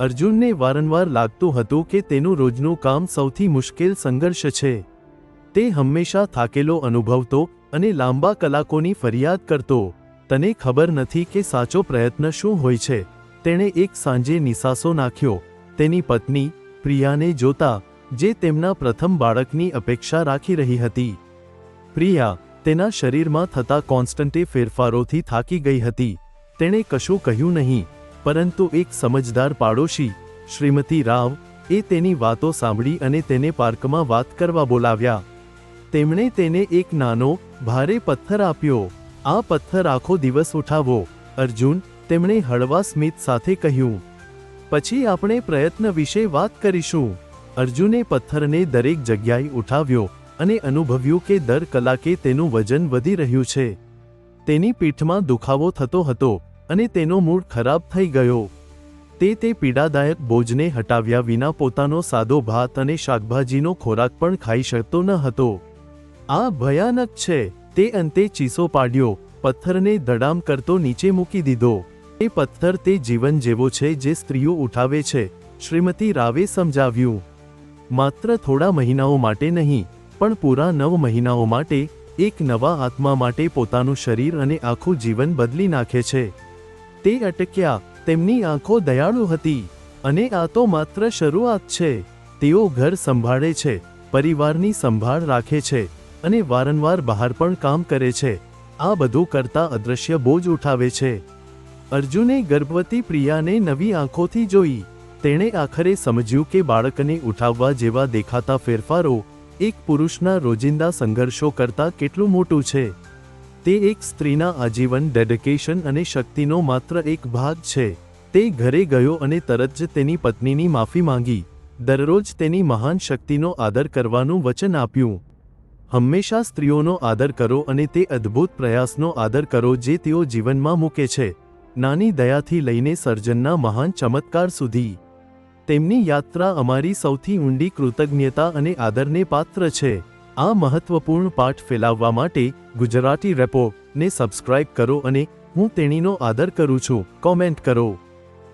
અર્જુનને વારંવાર લાગતું હતું કે તેનું રોજનું કામ સૌથી મુશ્કેલ સંઘર્ષ છે. તે હંમેશા થાકેલો અનુભવતો અને લાંબા કલાકોની ફરિયાદ કરતો. તને ખબર નથી કે સાચો પ્રયત્ન શું હોય છે. તેણે એક સાંજે નિસાસો નાખ્યો. તેની પત્ની, પ્રિયાને જોતા, જે તેમના પ્રથમ બાળકની અપેક્ષા રાખી રહી હતી. પ્રિયા, તેના શરીરમાં થતા કોન્સ્ટન્ટે ફેરફારોથી થાકી ગઈ હતી. તેણે કશું કહ્યું નહીં. પરંતુ એક સમજદાર પાડોશી, શ્રીમતી રાવ, એ તેની વાતો સાંભળી અને તેને પાર્કમાં વાત કરવા બોલાવ્યા. તેમણે તેને એક નાનો, ભારે પથ્થર આપ્યો. આ પથ્થર આખો દિવસ ઉઠાવો, અર્જુન, તેમણે હળવા સ્મિત સાથે કહ્યું. પછી આપણે પ્રયત્ન વિશે વાત કરીશું. અર્જુને પથ્થરને દરેક જગ્યાએ ઉઠાવ્યો અને અનુભવ્યું કે દર કલાકે તેનું વજન વધી રહ્યું છે. તેની પીઠમાં દુખાવો થતો હતો. અને તેનો મૂડ ખરાબ થઈ ગયો. તે તે પીડાદાયક બોજને હટાવ્યા વિના પોતાનો સાદો ભાત અને શાકભાજીનો ખોરાક પણ ખાઈ શકતો ન હતો. આ ભયાનક છે. તે અંતે ચીસો પાડ્યો, પથ્થરને દડામ કરતો નીચે મૂકી દીધો. એ પથ્થર તે જીવન જેવો છે જે સ્ત્રીઓ ઉઠાવે છે, શ્રીમતી રાવે સમજાવ્યું. માત્ર થોડા મહિનાઓ માટે નહીં, પણ પૂરા નવ મહિનાઓ માટે, એક નવા આત્મા માટે પોતાનું શરીર અને આખું જીવન બદલી નાખે છે. તે અટક્યા. તેમની આંખો દયાળુ હતી. અને આ તો માત્ર શરૂઆત છે. તેઓ ઘર સંભાળે છે, પરિવારની સંભાળ રાખે છે અને વારંવાર બહાર પણ કામ કરે છે. આ બધું કરતા અદૃશ્ય બોજ ઉઠાવે છે. અર્જુને ગર્ભવતી પ્રિયાને નવી આંખોથી જોઈ. તેણે આખરે સમજ્યું કે બાળકને ઉઠાવવા જેવા દેખાતા ફેરફારો એક પુરુષના રોજિંદા સંઘર્ષો કરતાં કેટલું મોટું છે. તે એક સ્ત્રીના આજીવન ડેડિકેશન અને શક્તિનો માત્ર એક ભાગ છે. તે ઘરે ગયો અને તરત જ તેની પત્નીની માફી માંગી. દરરોજ તેની મહાન શક્તિનો આદર કરવાનું વચન આપ્યું. હંમેશા સ્ત્રીઓનો આદર કરો અને તે અદ્ભુત પ્રયાસનો આદર કરો જે તેઓ જીવનમાં મૂકે છે. નાની દયાથી લઈને સર્જનના મહાન ચમત્કાર સુધી. તેમની યાત્રા અમારી સૌથી ઊંડી કૃતજ્ઞતા અને આદરને પાત્ર છે. આ મહત્વપૂર્ણ પાઠ ફેલાવવા માટે ગુજરાતી રેપો ને સબસ્ક્રાઇબ કરો અને હું તેણીનો આદર કરું છું. કોમેન્ટ કરો.